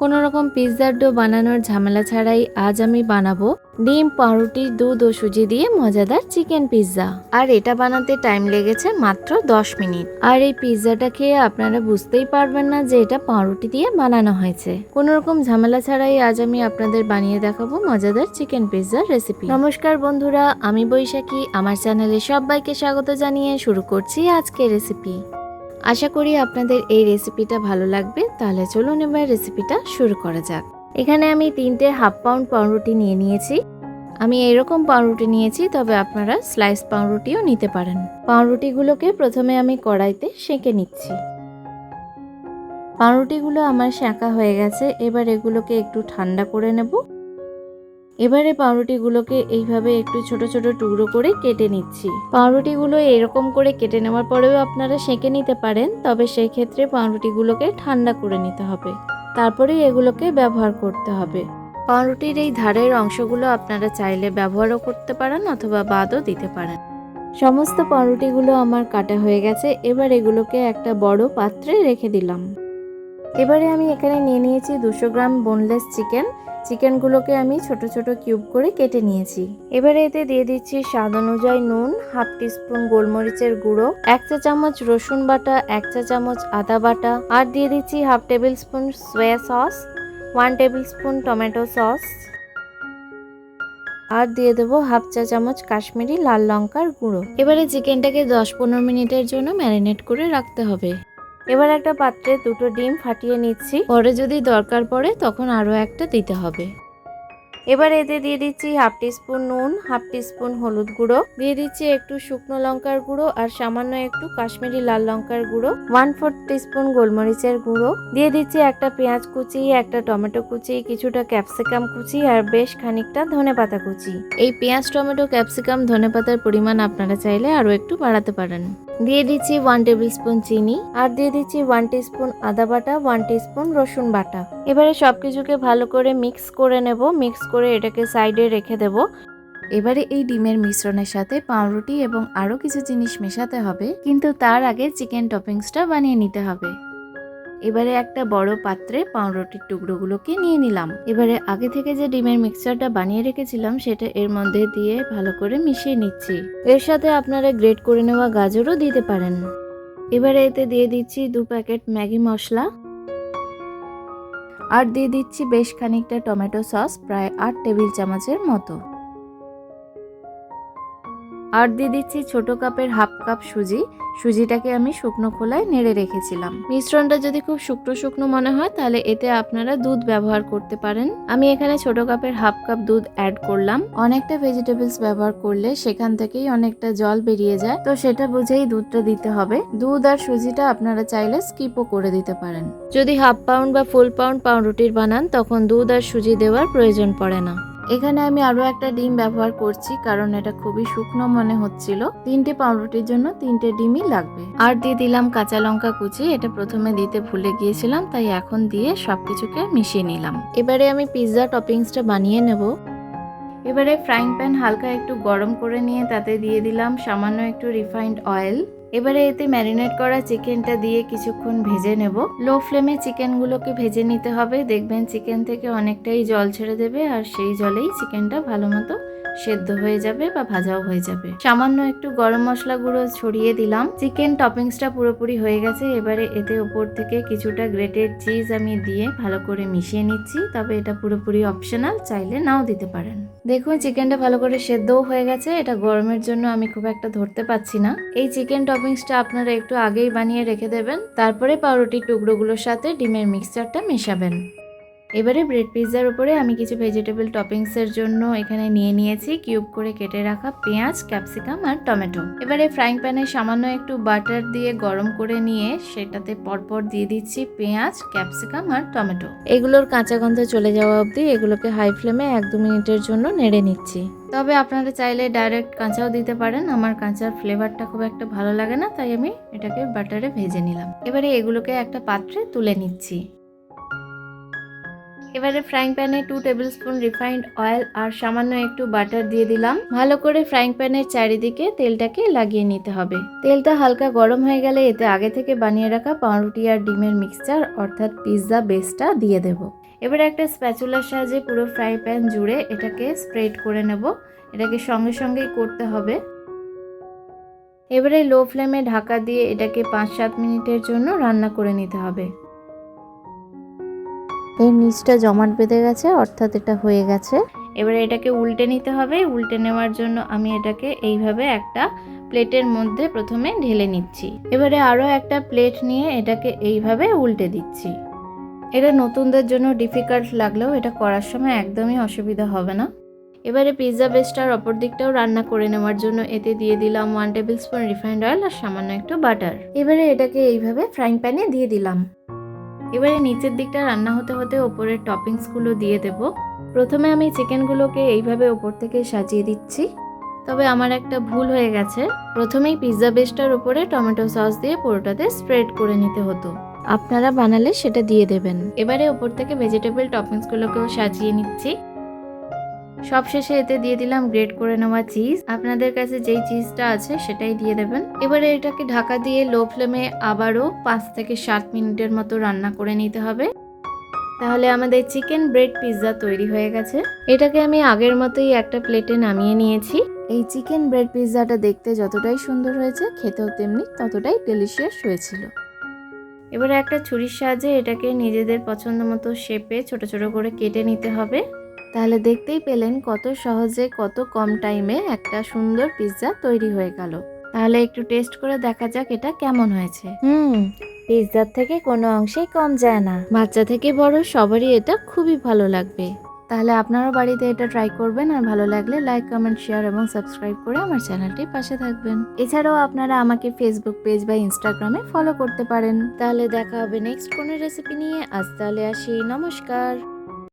কোনো রকম পিৎজার ডো বানানোর ঝামেলা ছাড়াই আজ আমি বানাবো ডিম, পাউরুটি, দুধ ও সুজি দিয়ে মজাদার চিকেন পিৎজা। আর এটা বানাতে টাইম লেগেছে মাত্র 10 মিনিট। আর এই পিৎজাটা খেয়ে আপনারা বুঝতেই পারবেন না যে এটা পাউরুটি দিয়ে বানানো হয়েছে। কোনো রকম ঝামেলা ছাড়াই আজ আমি আপনাদের বানিয়ে দেখাবো মজাদার চিকেন পিৎজার রেসিপি নমস্কার বন্ধুরা, আমি বৈশাখী। আমার চ্যানেলে সবাইকে স্বাগত জানিয়ে শুরু করছি আজকের রেসিপি আশা করি আপনাদের এই রেসিপিটা ভালো লাগবে। তাহলে চলুন এবার রেসিপিটা শুরু করা যাক। এখানে আমি তিনটে হাফ পাউন্ড পাউরুটি নিয়ে নিয়েছি। আমি এরকম পাউরুটি নিয়েছি, তবে আপনারা স্লাইস পাউরুটিও নিতে পারেন। পাউরুটিগুলোকে প্রথমে আমি কড়াইতে সেঁকে নিচ্ছি। পাউরুটিগুলো আমার সেঁকা হয়ে গেছে, এবার এগুলোকে একটু ঠান্ডা করে নেব। এবারে পাউরুটিগুলোকে এইভাবে একটু ছোট ছোট টুকরো করে কেটে নিচ্ছি। পাউরুটিগুলো এরকম করে কেটে নেওয়ার পরেও আপনারা সেঁকে নিতে পারেন, তবে সেই ক্ষেত্রে পাউরুটিগুলোকে ঠান্ডা করে নিতে হবে। তারপরে এগুলোকে ব্যবহার করতে হবে। পাউরুটির এই ধারের অংশগুলো আপনারা চাইলে ব্যবহারও করতে পারেন অথবা বাদও দিতে পারেন। সমস্ত পাউরুটিগুলো আমার কাটা হয়ে গেছে, এবার এগুলোকে একটা বড় পাত্রে রেখে দিলাম। এবারে আমি এখানে নিয়ে নিয়েছি দুশো গ্রাম বোনলেস চিকেন চিকেনগুলোকে আমি ছোট ছোট কিউব করে কেটে নিয়েছি। এবারে এতে দিয়ে দিচ্ছি স্বাদ অনুযায়ী নুন, হাফ টিস্পুন গোলমরিচের গুঁড়ো, এক চা চামচ রসুন বাটা, এক চা চামচ আদা বাটা, আর দিয়ে দিচ্ছি half tablespoon soya sauce, one tablespoon tomato sauce. আর দিয়ে দেবো হাফ চা চামচ কাশ্মীরি লাল লঙ্কার গুঁড়ো। এবারে চিকেনটাকে দশ পনেরো মিনিটের জন্য ম্যারিনেট করে রাখতে হবে। এবার একটা পাত্রে দুটো ডিম ফাটিয়ে নিচ্ছি। পরে যদি দরকার পড়ে তখন আরও একটা দিতে হবে। এবার এতে দিয়ে দিচ্ছি হাফ টিস্পুন নুন, হাফ টিস্পুন হলুদ গুঁড়ো। দিয়ে দিচ্ছি একটু শুকনো লঙ্কার গুঁড়ো আর সামান্য একটু কাশ্মীরি লাল লঙ্কার গুঁড়ো। ওয়ান ফোর্থ টিস্পুন গোলমরিচের গুঁড়ো। দিয়ে দিচ্ছি একটা পেঁয়াজ কুচি, একটা টমেটো কুচি, কিছুটা ক্যাপসিকাম কুচি আর বেশ খানিকটা ধনেপাতা কুচি। এই পেঁয়াজ, টমেটো, ক্যাপসিকাম ধনেপাতার পরিমাণ আপনারা চাইলে আরও একটু বাড়াতে পারেন। দিয়ে দিচ্ছি ওয়ান টেবিল স্পুন চিনি আর দিয়ে দিচ্ছি ওয়ান স্পুন আদা বাটা, ওয়ান স্পুন রসুন বাটা। এবারে সব কিছুকে ভালো করে মিক্স করে নেব। মিক্স করে এটাকে সাইডে রেখে দেব। এবারে এই ডিমের মিশ্রণের সাথে পাউরুটি এবং আরও কিছু জিনিস মেশাতে হবে, কিন্তু তার আগে চিকেন টপিংসটা বানিয়ে নিতে হবে। এবারে একটা বড় পাত্রে পাউরুটির টুকরোগুলোকে নিয়ে নিলাম। এবারে আগে থেকে যে ডিমের মিক্সচারটা বানিয়ে রেখেছিলাম, সেটা এর মধ্যে দিয়ে ভালো করে মিশিয়ে নিচ্ছি। এর সাথে আপনারা গ্রেট করে নেওয়া গাজরও দিতে পারেন। এবারে এতে দিয়ে দিচ্ছি দু প্যাকেট ম্যাগি মশলা। আর দিয়ে দিচ্ছি বেশ খানিকটা টমেটো সস প্রায় আট টেবিল চামচের মতো। আর দিয়ে দিচ্ছি ছোট কাপের হাফ কাপ সুজি। সুজিটাকে আমি শুকনো খোলায় নেড়ে রেখেছিলাম। মিশ্রণটা যদি খুব শুকনো শুকনো মনে হয়, তাহলে এতে আপনারা দুধ ব্যবহার করতে পারেন। আমি এখানে ছোট কাপের হাফ কাপ দুধ অ্যাড করলাম। অনেকটা ভেজিটেবলস ব্যবহার করলে সেখান থেকেই অনেকটা জল বেরিয়ে যায়। তো সেটা বুঝেই দুধটা দিতে হবে। দুধ আর সুজিটা আপনারা চাইলে স্কিপও করে দিতে পারেন। যদি হাফ পাউন্ড বা ফুল পাউন্ড পাউরুটির বানান, তখন দুধ আর সুজি দেওয়ার প্রয়োজন পড়ে না। এখানে আমি আরও একটা ডিম ব্যবহার করছি, কারণ এটা খুবই শুকনো মনে হচ্ছিল। তিনটে পাউরুটির জন্য তিনটে ডিমই লাগবে। আর দিয়ে দিলাম কাঁচা লঙ্কা কুচি, এটা প্রথমে দিতে ভুলে গিয়েছিলাম, তাই এখন দিয়ে সবকিছুকে মিশিয়ে নিলাম। এবারে আমি পিৎজা টপিংসটা বানিয়ে নেব। এবারে ফ্রাইং প্যান হালকা একটু গরম করে নিয়ে তাতে দিয়ে দিলাম সামান্য একটু রিফাইন্ড অয়েল। এবারে এতে ম্যারিনেট করা চিকেনটা দিয়ে কিছুক্ষণ ভেজে নেব। লো ফ্লেমে চিকেনগুলোকে ভেজে নিতে হবে। দেখবেন চিকেন থেকে অনেকটাই জল ছেড়ে দেবে আর সেই জলেই চিকেনটা ভালো মতো সেদ্ধ হয়ে যাবে বা ভাজাও হয়ে যাবে। সামান্য একটু গরম মশলা গুঁড়ো ছড়িয়ে দিলাম। চিকেন টপিংসটা পুরোপুরি হয়ে গেছে। এবারে এতে ওপর থেকে কিছুটা গ্রেটেড চিজ আমি দিয়ে ভালো করে মিশিয়ে নিচ্ছি। তবে এটা পুরোপুরি অপশনাল চাইলে নাও দিতে পারেন। দেখুন চিকেনটা ভালো করে সেদ্ধও হয়ে গেছে। এটা গরমের জন্য আমি খুব একটা ধরতে পাচ্ছি না। এই চিকেন টপিংসটা আপনারা একটু আগেই বানিয়ে রেখে দেবেন। তারপরে পাউরুটির টুকরোগুলোর সাথে ডিমের মিক্সচারটা মেশাবেন। এবারে ব্রেড পিৎজার উপরে আমি কিছু ভেজিটেবল টপিংসের জন্য এখানে নিয়ে নিয়েছি। কিউব করে কেটে রাখা পেঁয়াজ ক্যাপসিকাম আর টমেটো। এবারে ফ্রাইং প্যানে সামান্য একটু বাটার দিয়ে গরম করে নিয়ে সেটাতে পরপর দিয়ে দিচ্ছি পেঁয়াজ ক্যাপসিকাম আর টমেটো। এগুলোর কাঁচা গন্ধ চলে যাওয়া অবধি এগুলোকে হাই ফ্লেমে এক দু মিনিটের জন্য নেড়ে নিচ্ছি। তবে আপনারা চাইলে ডাইরেক্ট কাঁচাও দিতে পারেন। আমার কাঁচার ফ্লেভারটা খুব একটা ভালো লাগে না, তাই আমি এটাকে বাটারে ভেজে নিলাম। এবারে এগুলোকে একটা পাত্রে তুলে নিচ্ছি। এবারে ফ্রাইং প্যানে two table spoon refined oil আর সামান্য একটু বাটার দিয়ে দিলাম। ভালো করে ফ্রাইং প্যানের চারিদিকে তেলটাকে লাগিয়ে নিতে হবে। তেলটা হালকা গরম হয়ে গেলে এতে আগে থেকে বানিয়ে রাখা পাউরুটি আর ডিমের মিক্সচার অর্থাৎ পিৎজা বেসটা দিয়ে দেব। এবারে একটা স্প্যাচুলার সাহায্যে পুরো ফ্রাই প্যান জুড়ে এটাকে স্প্রেড করে নেব। এটাকে সঙ্গে সঙ্গেই করতে হবে। এবারে লো ফ্লেমে ঢাকা দিয়ে এটাকে পাঁচ সাত মিনিটের জন্য রান্না করে নিতে হবে। এর নিচটা জমাট বেঁধে গেছে, অর্থাৎ এটা হয়ে গেছে। এবারে এটাকে উল্টে নিতে হবে। উল্টে নেওয়ার জন্য আমি এটাকে এইভাবে একটা প্লেটের মধ্যে প্রথমে ঢেলে নিচ্ছি। এবারে আরও একটা প্লেট নিয়ে এটাকে এইভাবে উল্টে দিচ্ছি। এটা নতুনদের জন্য ডিফিকাল্ট লাগলেও এটা করার সময় একদমই অসুবিধা হবে না। এবারে পিৎজা বেসটার অপর দিকটাও রান্না করে নেওয়ার জন্য এতে দিয়ে দিলাম one table spoon refined oil আর সামান্য একটু বাটার এবারে এটাকে এইভাবে ফ্রাইং প্যানে দিয়ে দিলাম। এবারে নিচের দিকটা রান্না হতে হতে ওপরের টপিংসগুলো দিয়ে দেব। প্রথমে আমি চিকেনগুলোকে এইভাবে ওপর থেকে সাজিয়ে দিচ্ছি। তবে আমার একটা ভুল হয়ে গেছে। প্রথমেই পিৎজা বেসটার উপরে টমেটো সস দিয়ে পুরোটাতে স্প্রেড করে নিতে হতো। আপনারা বানালে সেটা দিয়ে দেবেন। এবারে ওপর থেকে ভেজিটেবল টপিংসগুলোকেও সাজিয়ে নিচ্ছি। সবশেষে এতে দিয়ে দিলাম গ্রেট করে নেওয়া চিজ। আপনাদের কাছে যেই চিজটা আছে সেটাই দিয়ে দেবেন। এবারে এটাকে ঢাকা দিয়ে লো ফ্লেমে আবারও পাঁচ থেকে সাত মিনিটের মতো রান্না করে নিতে হবে। তাহলে আমাদের চিকেন ব্রেড পিৎজা তৈরি হয়ে গেছে। এটাকে আমি আগের মতোই একটা প্লেটে নামিয়ে নিয়েছি। এই চিকেন ব্রেড পিৎজাটা দেখতে যতটাই সুন্দর হয়েছে, খেতেও তেমনি ততটাই ডেলিশিয়াস হয়েছিল। এবারে একটা ছুরির সাহায্যে এটাকে নিজেদের পছন্দ মতো শেপে ছোট ছোট করে কেটে নিতে হবে। তাহলে দেখতেই পেলেন কত সহজে কত কম টাইমে একটা সুন্দর পিৎজা তৈরি হয়ে গেল। তাহলে একটু টেস্ট করে দেখা যাক এটা কেমন হয়েছে। হুম পিৎজার থেকে কোনো অংশেই কম যায় না। বাচ্চা থেকে বড় সবারই এটা খুবই ভালো লাগবে। তাহলে আপনারাও বাড়িতে এটা ট্রাই করবেন আর ভালো লাগলে লাইক কমেন্ট শেয়ার এবং সাবস্ক্রাইব করে আমার চ্যানেলটি পাশে থাকবেন। এছাড়াও আপনারা আমাকে ফেসবুক পেজ বা ইনস্টাগ্রামে ফলো করতে পারেন। তাহলে দেখা হবে নেক্সট কোনো রেসিপি নিয়ে। আজ তাহলে আসি। নমস্কার।